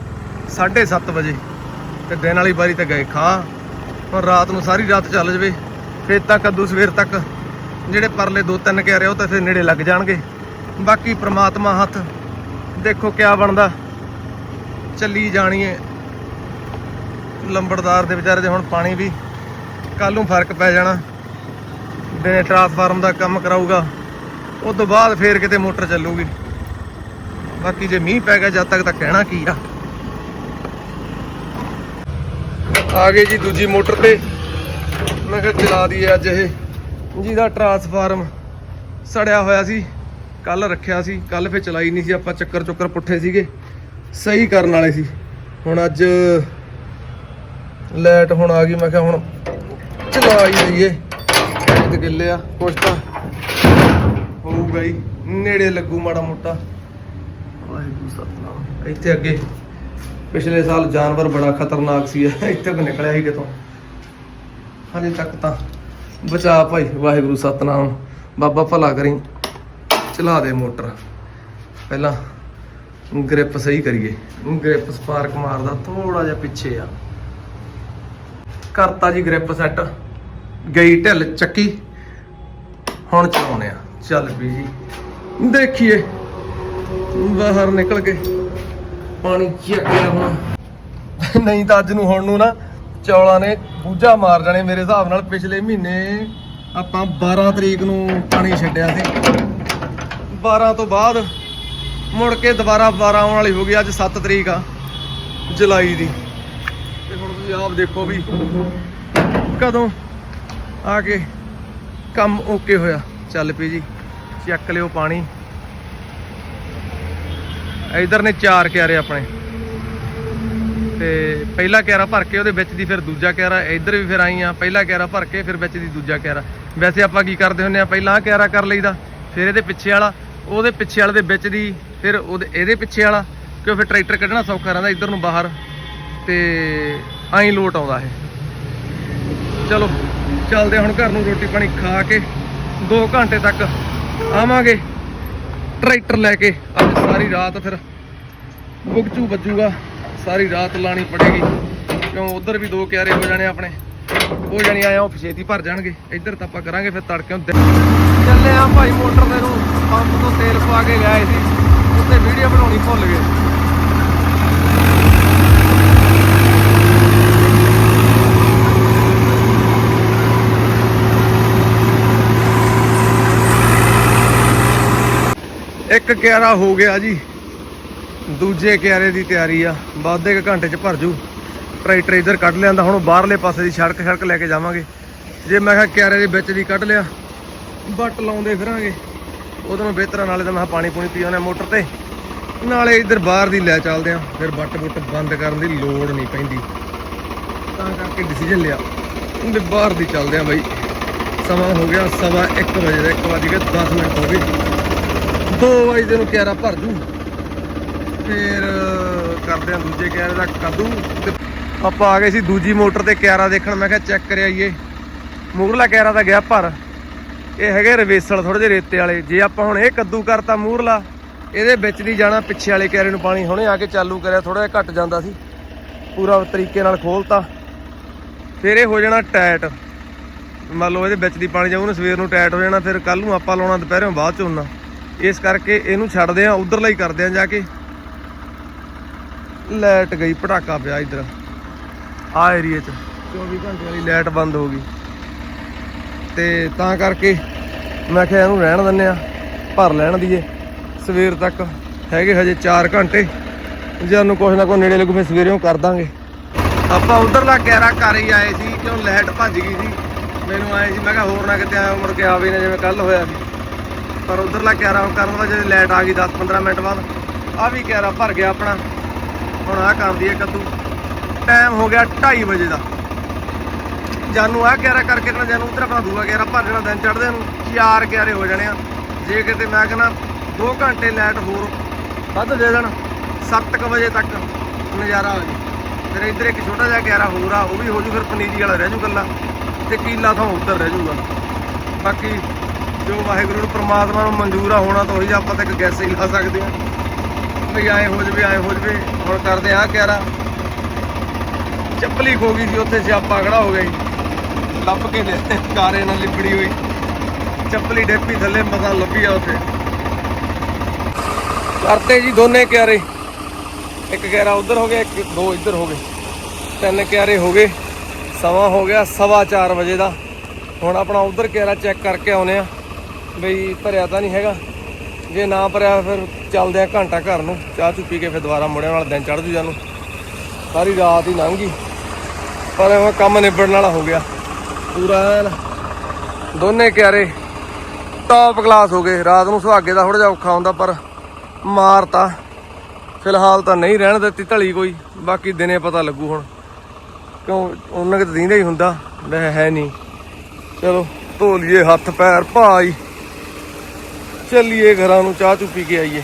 7:30 ਵਜੇ। ਤੇ ਦਿਨ ਵਾਲੀ ਵਾਰੀ ਤਾਂ ਗਏ ਖਾ। ਹੁਣ ਰਾਤ ਨੂੰ ਸਾਰੀ ਰਾਤ ਚੱਲ ਜਵੇ, ਫੇਰ ਤੱਕ ਕੱਦੂ ਸਵੇਰ ਤੱਕ। ਜਿਹੜੇ ਪਰਲੇ ਦੋ ਤਿੰਨ ਕਹਿ ਰਹੇ ਉਹ ਤਾਂ ਫਿਰ ਨੇੜੇ ਲੱਗ ਜਾਣਗੇ। ਬਾਕੀ ਪ੍ਰਮਾਤਮਾ ਹੱਥ, ਦੇਖੋ ਕਿਆ ਬਣਦਾ। ਚੱਲੀ ਜਾਣੀ ਹੈ ਲੰਬੜਦਾਰ ਦੇ ਵਿਚਾਰੇ ਦੇ ਹੁਣ ਪਾਣੀ ਵੀ ਕੱਲ ਨੂੰ ਫ਼ਰਕ ਪੈ ਜਾਣਾ। ਦਿਨੇ ਟਰਾਂਸਫਾਰਮ ਦਾ ਕੰਮ ਕਰਾਊਗਾ। ਉਸ ਤੋਂ ਬਾਅਦ ਫੇਰ ਕਿਤੇ ਮੋਟਰ ਚੱਲੂਗੀ। ਬਾਕੀ ਜੇ ਮੀਂਹ ਪੈ ਗਿਆ, ਜਦ ਤੱਕ ਤਾਂ ਕਹਿਣਾ ਕੀ ਆ। ਆ ਗਏ ਜੀ ਦੂਜੀ ਮੋਟਰ ਤੇ। ਮੈਂ ਕਿਹਾ ਚਲਾ ਦਈਏ ਅੱਜ ਇਹ। ਜਿਹਦਾ ਟਰਾਂਸਫਾਰਮ ਸੜਿਆ ਹੋਇਆ ਸੀ। ਕੱਲ ਰੱਖਿਆ ਸੀ। ਕੱਲ ਫੇ ਚਲਾਈ ਨਹੀਂ ਸੀ। ਆਪਾਂ ਚੱਕਰ ਚੁੱਕਰ ਪੁੱਠੇ ਸੀਗੇ। ਸਹੀ ਕਰਨ ਵਾਲੇ ਸੀ। ਹੁਣ ਅੱਜ ਲਾਈਟ ਹੁਣ ਆ ਗਈ। ਮੈਂ ਕਿਹਾ ਹੁਣ ਚਲਾ ਹੀ ਲਈਏ। ਤੇ ਗਿੱਲੇ ਆ। ਕੁਛ ਤਾਂ ਹੋਊਗਾ ਹੀ। ਨੇੜੇ ਲੱਗੂ ਮਾੜਾ ਮੋਟਾ। ਵਾਹਿਗੁਰੂ ਸਤਨਾਮ। ਇੱਥੇ ਅੱਗੇ ਪਿਛਲੇ ਸਾਲ ਜਾਨਵਰ ਬੜਾ ਖਤਰਨਾਕ ਸੀ, ਇੱਥੇ ਕੋ ਨਿਕਲਿਆ ਸੀ ਕਿਤੋਂ। ਹਜੇ ਤੱਕ ਤਾਂ ਬਚਾ ਭਾਈ, ਵਾਹਿਗੁਰੂ ਸਤਨਾਮ। ਬਾਬਾ ਭਲਾ ਕਰੀ, ਚਲਾ ਦੇ ਮੋਟਰ। ਪਹਿਲਾਂ ਗ੍ਰਿਪ ਸਹੀ ਕਰੀਏ। ਗ੍ਰਿਪ ਸਪਾਰਕ ਮਾਰਦਾ ਥੋੜਾ ਜਿਹਾ ਪਿੱਛੇ ਆ। ਕਰਤਾ ਜੀ ਗ੍ਰਿਪ ਸੈੱਟ। ਗਈ ਢਿੱਲ ਚੱਕੀ। ਹੁਣ ਚਲਾਉਣੇ ਆ। ਚੱਲ ਵੀ ਜੀ। ਦੇਖੀਏ। ਬਾਹਰ ਨਿਕਲ ਕੇ। ਪਾਣੀ ਚੱਕਿਆ ਹੁਣ। ਨਹੀਂ ਤਾਂ ਅੱਜ ਨੂੰ ਹੁਣ ਨੂੰ ਨਾ ਚੌਲਾਂ ਨੇ ਬੂਝਾ ਮਾਰ ਜਾਣੇ ਮੇਰੇ ਹਿਸਾਬ ਨਾਲ। ਪਿਛਲੇ ਮਹੀਨੇ ਆਪਾਂ 12 ਤਰੀਕ ਨੂੰ ਪਾਣੀ ਛੱਡਿਆ ਸੀ। 12 ਤੋਂ ਬਾਅਦ ਮੁੜ ਕੇ ਦੁਬਾਰਾ 12 ਆਉਣ ਵਾਲੀ ਹੋ ਗਈ, ਅੱਜ 7 ਤਰੀਕ ਆ, ਜੁਲਾਈ ਦੀ। ਤੇ ਹੁਣ ਤੁਸੀਂ ਆਪ ਦੇਖੋ ਵੀ ਕਦੋਂ ਆ ਕੇ ਕੰਮ ਓਕੇ ਹੋਇਆ। ਚੱਲ ਪਈ ਜੀ, ਚੱਕ ਲਿਓ ਪਾਣੀ। ਇਧਰ ਨੇ ਚਾਰ ਕਿਆਰੇ ਆਪਣੇ। ਤੇ ਪਹਿਲਾ ਕਿਆਰਾ ਭਰ ਕੇ ਉਹਦੇ ਵਿੱਚ ਦੀ ਫਿਰ ਦੂਜਾ ਕਿਆਰਾ, ਇੱਧਰ ਵੀ ਫਿਰ ਆਈ ਆ ਪਹਿਲਾ ਕਿਆਰਾ ਭਰ ਕੇ ਫਿਰ ਵਿੱਚ ਦੀ ਦੂਜਾ ਕਿਆਰਾ। ਵੈਸੇ ਆਪਾਂ ਕੀ ਕਰਦੇ ਹੁੰਨੇ ਆ, ਪਹਿਲਾਂ ਆਹ ਕਿਆਰਾ ਕਰ ਲਈਦਾ, ਫਿਰ ਇਹਦੇ ਪਿੱਛੇ ਵਾਲਾ, ਉਹਦੇ ਪਿੱਛੇ ਵਾਲੇ ਦੇ ਵਿੱਚ ਦੀ, ਫਿਰ ਉਹਦੇ, ਇਹਦੇ ਪਿੱਛੇ ਵਾਲਾ, ਕਿਉਂ ਫਿਰ ਟਰੈਕਟਰ ਕੱਢਣਾ ਸੌਖਾ ਰਹਿੰਦਾ ਇੱਧਰ ਨੂੰ ਬਾਹਰ, ਤੇ ਆਈ ਲੋਟ ਆਉਂਦਾ ਇਹ। ਚਲੋ, ਚੱਲਦੇ ਹੁਣ ਘਰ ਨੂੰ ਰੋਟੀ ਪਾਣੀ ਖਾ ਕੇ 2 ਘੰਟੇ ਤੱਕ ਆਵਾਂਗੇ। ਟਰੈਕਟਰ ਲੈ ਕੇ ਅੱਜ ਸਾਰੀ ਰਾਤ ਫਿਰ ਬੁਗਚੂ ਵੱਜੂਗਾ, ਸਾਰੀ ਰਾਤ ਲਾਣੀ ਪੜੇਗੀ। ਕਿਉਂ ਉਧਰ ਵੀ ਦੋ ਕਿਆਰੇ ਹੋ ਜਾਣੇ ਆਪਣੇ। ਉਹ ਜਾਨੀ ਆਇਆ ਉਹ ਛੇਤੀ ਭਰ ਜਾਣਗੇ। ਇੱਧਰ ਤਾਂ ਆਪਾਂ ਕਰਾਂਗੇ ਫਿਰ ਤੜਕੇ ਨੂੰ ਚੱਲੇ ਆ ਭਾਈ ਮੋਟਰ ਦੇ ਨੂੰ ਪੰਪ ਤੋਂ ਤੇਲ ਪਾ ਕੇ ਲਿਆਏ ਸੀ। ਉੱਤੇ ਵੀਡੀਓ ਬਣਾਉਣੀ ਭੁੱਲ ਗਏ। ਇੱਕ ਕਿਆਰਾ ਹੋ ਗਿਆ ਜੀ। ਦੂਜੇ ਕਿਆਰੇ ਦੀ ਤਿਆਰੀ ਆ। ਬਾਅਦ ਦੇ ਘੰਟੇ ਚ ਭਰ ਜੂ। ਟਰੈਕਟਰ ਇੱਧਰ ਕੱਢ ਲਿਆਂਦਾ। ਹੁਣ ਬਾਹਰਲੇ ਪਾਸੇ ਦੀ ਸੜਕ ਸੜਕ ਲੈ ਕੇ ਜਾਵਾਂਗੇ। ਜੇ ਮੈਂ ਕਿਹਾ ਕਿਆਰੇ ਦੇ ਵਿੱਚ ਦੀ ਕੱਢ ਲਿਆ ਬੱਟ ਲਾਉਂਦੇ ਫਿਰਾਂਗੇ। ਉਦੋਂ ਨੂੰ ਬਿਹਤਰਾਂ ਨਾਲੇ ਤਾਂ ਮੈਂ ਕਿਹਾ ਪਾਣੀ ਪੂਣੀ ਪੀ ਆਉਣਾ ਮੋਟਰ ਤੇ। ਨਾਲੇ ਇੱਧਰ ਬਾਹਰ ਦੀ ਲੈ ਚੱਲਦੇ ਆ। ਫਿਰ ਬੱਟ ਬੁੱਟ ਬੰਦ ਕਰਨ ਦੀ ਲੋੜ ਨਹੀਂ ਪੈਂਦੀ। ਤਾਂ ਕਰਕੇ ਡਿਸੀਜਨ ਲਿਆ। ਵੀ ਬਾਹਰ ਦੀ ਚੱਲਦੇ ਆ ਬਾਈ। ਸਮਾਂ ਹੋ ਗਿਆ ਸਵਾ 1 ਵਜੇ ਦਾ। 1 ਵਜੇ 10 ਮਿੰਟ ਹੋ ਗਏ। 2 ਵਜੇ ਨੂੰ ਕਿਆਰਾ ਭਰ ਜੂ। ਫਿਰ ਕਰਦੇ ਆ ਦੂਜੇ ਕਿਆਰੇ ਦਾ ਕੱਦੂ ਆਪਾਂ ਆ ਗਏ ਸੀ ਦੂਜੀ ਮੋਟਰ ਤੇ ਕਿਆਰਾ ਦੇਖਣ। ਮੈਂ ਕਿਹਾ ਚੈੱਕ ਕਰਿਆ ਆਈਏ ਮੂਰਲਾ ਕਿਆਰਾ ਤਾਂ ਗਿਆ ਭਰ। ਇਹ ਹੈਗੇ ਰਵੇਸਲ ਥੋੜੇ ਜਿਹੇ ਰੇਤੇ ਵਾਲੇ। ਜੇ ਆਪਾਂ ਹੁਣ ਇਹ ਕੱਦੂ ਕਰਤਾ ਮੂਰਲਾ ਇਹਦੇ ਵਿੱਚ ਨਹੀਂ ਜਾਣਾ। ਪਿੱਛੇ ਵਾਲੇ ਕਿਆਰੇ ਨੂੰ ਪਾਣੀ ਹੁਣੇ ਆ ਕੇ ਚਾਲੂ ਕਰਿਆ। ਥੋੜਾ ਜਿਹਾ ਘਟ ਜਾਂਦਾ ਸੀ। ਪੂਰਾ ਤਰੀਕੇ ਨਾਲ ਖੋਲਤਾ। ਫਿਰ ਇਹ ਹੋ ਜਾਣਾ ਟਾਈਟ ਮੰਨ ਲਓ ਇਹਦੇ ਵਿੱਚ ਦੀ ਪਾਣੀ ਜਾਊ ਨਾ ਸਵੇਰ ਨੂੰ ਟਾਈਟ ਹੋ ਜਾਣਾ। ਫਿਰ ਕੱਲ ਨੂੰ ਆਪਾਂ ਲਾਉਣਾ, ਦੁਪਹਿਰੋਂ ਬਾਅਦ ਚ ਉਹਨਾਂ ਇਸ ਕਰਕੇ ਇਹਨੂੰ ਛੱਡਦੇ ਆ ਉਧਰਲਾ ਹੀ ਕਰਦੇ ਆ ਜਾ ਕੇ। ਲਾਈਟ ਗਈ, ਪਟਾਕਾ ਪਿਆ ਇੱਧਰ। ਆ ਏਰੀਏ 'ਚ। 24 ਘੰਟੇ ਵਾਲੀ ਲਾਈਟ ਬੰਦ ਹੋ ਗਈ। ਤੇ ਤਾਂ ਕਰਕੇ ਮੈਂ ਕਿਹਾ ਇਹਨੂੰ ਰਹਿਣ ਦਿੰਨੇ ਆ, ਭਰ ਲੈਣ ਦੀਏ। ਸਵੇਰ ਤੱਕ ਹੈਗੇ ਹਜੇ 4 ਘੰਟੇ। ਜੇ ਉਹਨੂੰ ਕੁਛ ਨਾ ਕੋਈ ਨੇੜੇ ਲੱਗੂ, ਫਿਰ ਸਵੇਰੇ ਉਹ ਕਰ ਦਾਂਗੇ। ਆਪਾਂ ਉਧਰਲਾ ਕੈਰਾ ਕਰ ਹੀ ਆਏ ਸੀ, ਕਿਉਂ ਲਾਈਟ ਭੱਜ ਗਈ ਸੀ। ਮੈਨੂੰ ਆਏ ਸੀ, ਮੈਂ ਕਿਹਾ ਹੋਰ ਨਾ ਕਿਤੇ ਆਇਆ, ਮੁੜ ਕੇ ਆਵੇ ਨਾ, ਜਿਵੇਂ ਕੱਲ ਹੋਇਆ ਸੀ। ਪਰ ਉਧਰਲਾ ਕੈਰਾ ਕਰਨ ਦਾ ਜੇ ਲਾਈਟ ਆ ਗਈ 10-15 ਮਿੰਟ ਬਾਅਦ ਆ ਵੀ ਕੈਰਾ ਭਰ ਗਿਆ ਆਪਣਾ। ਹੁਣ ਆ ਕਰਦੀ ਹੈ ਕੱਦੂ। ਟਾਈਮ ਹੋ ਗਿਆ 2:30 ਵਜੇ ਦਾ। ਜਾਨੂੰ ਆ ਕਿਆਰਾ ਕਰਕੇ ਨਾ ਜਾਨੂੰ ਉਧਰ ਆਪਣਾ ਦੂਆ ਕਿਆਰਾ ਭਰ ਜਾਣਾ ਦਿਨ ਚੜਦੇ ਨੂੰ ਚਾਰ ਕਿਆਰੇ ਹੋ ਜਾਣੇ ਆ। ਜੇ ਕਿਤੇ ਮੈਂ ਕਹਿੰਦਾ 2 ਘੰਟੇ ਲਾਈਟ ਹੋਰ ਵੱਧ ਦੇ ਦੇਣ 7:00 ਵਜੇ ਤੱਕ ਨਜ਼ਾਰਾ ਆ ਜੀ। ਫਿਰ ਇੱਧਰ ਇੱਕ ਛੋਟਾ ਜਿਹਾ ਕਿਆਰਾ ਹੋਰ ਆ, ਉਹ ਵੀ ਹੋ ਜੂ, ਫਿਰ ਪਨੀਰੀ ਵਾਲਾ ਰਹਿ ਜੂ ਗੱਲਾ ਤੇ ਕੀਲਾ ਤਾਂ ਉੱਧਰ ਰਹਿ ਜੂਗਾ। ਬਾਕੀ ਜੋ ਵਾਹਿਗੁਰੂ ਨੂੰ ਪ੍ਰਮਾਤਮਾ ਨੂੰ ਮਨਜ਼ੂਰ ਆ ਹੋਣਾ ਤਾਂ ਉਹੀ ਆਪਾਂ ਤਾਂ ਇੱਕ ਗੈਸ ਹੀ ਲਾ ਸਕਦੇ ਆ ਵੀ ਆਏ ਹੋ ਜਵੇ, ਆਏ ਹੋ ਜਵੇ, ਹੁਣ ਕਰਦੇ ਆ ਕਿਆਰਾ। ਚੱਪਲੀ ਖੋ ਗਈ ਸੀ, ਉੱਥੇ ਸਿਆਪਾ ਖੜਾ ਹੋ ਗਿਆ ਜੀ। ਲੱਭ ਕੇ ਲੈ ਕਾਰੇ ਨਾਲ ਲਿਬੜੀ ਹੋਈ। ਚੱਪਲੀ ਡੇਪੀ ਥੱਲੇ, ਮਸਾਂ ਲੱਭੀ ਆ ਉੱਥੇ। ਕਰਤੇ ਜੀ ਦੋਨੇ ਕਿਆਰੇ। ਇੱਕ ਕਿਆਰਾ ਉਧਰ ਹੋ ਗਿਆ, ਇੱਕ ਦੋ ਇੱਧਰ ਹੋ ਗਏ। ਤਿੰਨ ਕਿਆਰੇ ਹੋ ਗਏ। ਸਮਾਂ ਹੋ ਗਿਆ ਸਵਾ 4 ਵਜੇ ਦਾ। ਹੁਣ ਆਪਣਾ ਉਧਰ ਕਿਆਰਾ ਚੈੱਕ ਕਰਕੇ ਆਉਨੇ ਆ ਬਈ ਭਰਿਆ ਤਾਂ ਨਹੀਂ ਹੈਗਾ। ਜੇ ਨਾ ਭਰਿਆ ਫਿਰ ਚੱਲਦੇ ਆ ਘੰਟਾ ਘਰ ਨੂੰ। ਚਾਹ ਚੁ ਪੀ ਕੇ ਫਿਰ ਦੁਬਾਰਾ ਮੁੜਿਆਂ ਵਾਲਾ ਦਿਨ ਚੜ੍ਹ ਜੂ ਜਾਨੂੰ। ਸਾਰੀ ਰਾਤ ਹੀ ਲੰਘ ਗਈ। ਪਰ ਉਹ ਕੰਮ ਨਿਬੜਨ ਵਾਲਾ ਹੋ ਗਿਆ। ਪੂਰਾ ਦੋਨੇ ਕਿਆਰੇ ਟੌਪ ਕਲਾਸ ਹੋ ਗਏ। ਰਾਤ ਨੂੰ ਸੁਹਾਗੇ ਦਾ ਥੋੜਾ ਜਿਹਾ ਔਖਾ ਹੁੰਦਾ, ਪਰ ਮਾਰਤਾ। ਫਿਲਹਾਲ ਤਾਂ ਨਹੀਂ ਰਹਿਣ ਦਿੱਤੀ ਢਲੀ ਕੋਈ। ਬਾਕੀ ਦਿਨੇ ਪਤਾ ਲੱਗੂ ਹੁਣ। ਕਿਉਂ? ਉਹਨਾਂ ਕਿਤੇ ਦੀਂਦਾ ਹੀ ਹੁੰਦਾ। ਵੈਸੇ ਹੈ ਨਹੀਂ। ਚਲੋ, ਧੋ ਲਈਏ ਹੱਥ ਪੈਰ, ਭਾਈ। ਚੱਲੀਏ ਘਰਾਂ ਨੂੰ ਚਾਹ ਚੁ ਪੀ ਕੇ ਆਈਏ।